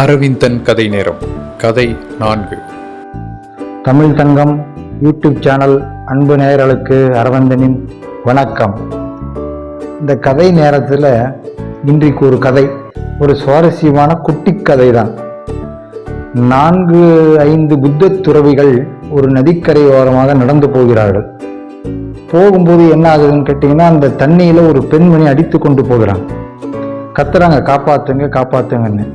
அரவிந்தன் கதை நேரம் கதை நான்கு. தமிழ் தங்கம் யூடியூப் சேனல் அன்பு நேயர்களுக்கு அரவிந்தனின் வணக்கம். இந்த கதை நேரத்தில் இன்றைக்கு ஒரு கதை ஒரு சுவாரஸ்யமான குட்டி கதை தான் நான்கு ஐந்து புத்த துறவிகள் ஒரு நதிக்கரையோரமாக நடந்து போகிறார்கள். போகும்போது என்ன ஆகுதுன்னு கேட்டிங்கன்னா அந்த தண்ணியில் ஒரு பெண்மணி அடித்து கொண்டு போகிறாங்க கத்துறாங்க காப்பாத்துங்க காப்பாத்துங்கன்னு.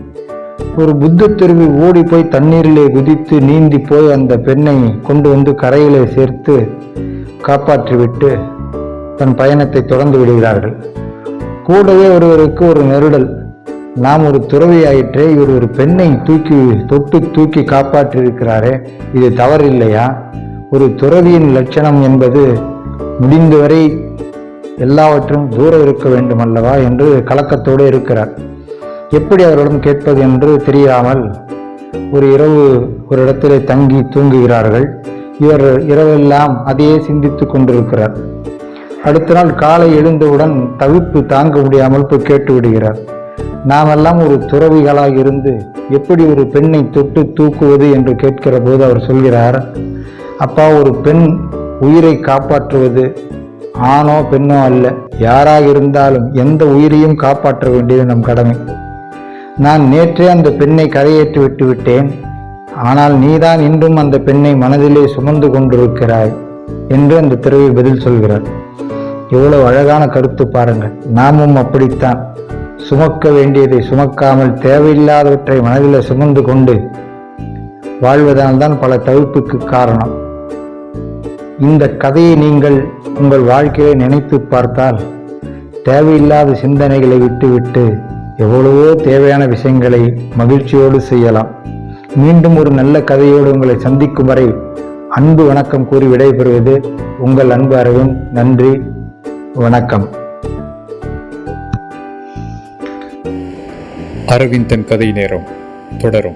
ஒரு புத்த துருவி ஓடி போய் தண்ணீரிலே குதித்து நீந்தி போய் அந்த பெண்ணை கொண்டு வந்து கரையிலே சேர்த்து காப்பாற்றிவிட்டு தன் பயணத்தை தொடர்ந்து விடுகிறார்கள். கூடவே ஒருவருக்கு ஒரு நெருடல். நாம் ஒரு துறவியாயிற்றே இவர் ஒரு பெண்ணை தூக்கி தொட்டு தூக்கி காப்பாற்றியிருக்கிறாரே இது தவறில்லையா? ஒரு துறவியின் லட்சணம் என்பது முடிந்தவரை எல்லாவற்றும் தூரம் இருக்க வேண்டும் அல்லவா என்று கலக்கத்தோடு இருக்கிறார். எப்படி அவர்களிடம் கேட்பது என்று தெரியாமல் ஒரு இரவு ஒரு இடத்திலே தங்கி தூங்குகிறார்கள். இவர் இரவெல்லாம் அதையே சிந்தித்துக் கொண்டிருக்கிறார். அடுத்த நாள் காலை எழுந்தவுடன் தவிப்பு தாங்க முடியாமல் போய் கேட்டு விடுகிறார். நாமெல்லாம் ஒரு துறவிகளாக இருந்து எப்படி ஒரு பெண்ணை தொட்டு தூக்குவது என்று கேட்கிற போது அவர் சொல்கிறார் அப்பா ஒரு பெண் உயிரை காப்பாற்றுவது ஆணோ பெண்ணோ அல்ல. யாராக இருந்தாலும் எந்த உயிரையும் காப்பாற்ற வேண்டியது நம் கடமை. நான் நேற்றே அந்த பெண்ணை கரையேற்றி விட்டு விட்டேன். ஆனால் நீதான் இன்றும் அந்த பெண்ணை மனதிலே சுமந்து கொண்டிருக்கிறாய் என்று அந்த துறவி பதில் சொல்கிறார். எவ்வளவு அழகான கருத்து பாருங்கள். நாமும் அப்படித்தான். சுமக்க வேண்டியதை சுமக்காமல் தேவையில்லாதவற்றை மனதில் சுமந்து கொண்டு வாழ்வதால் தான் பல தவிப்புக்கு காரணம். இந்த கதையை நீங்கள் உங்கள் வாழ்க்கையை நினைத்து பார்த்தால் தேவையில்லாத சிந்தனைகளை விட்டுவிட்டு எவ்வளவோ தேவையான விஷயங்களை மகிழ்ச்சியோடு செய்யலாம். மீண்டும் ஒரு நல்ல கதையோடு உங்களை சந்திக்கும் வரை அன்பு வணக்கம் கூறி விடைபெறுவது உங்கள் அன்பு அரவிந்த். நன்றி வணக்கம். அரவிந்தன் கதை நேரம் தொடரும்.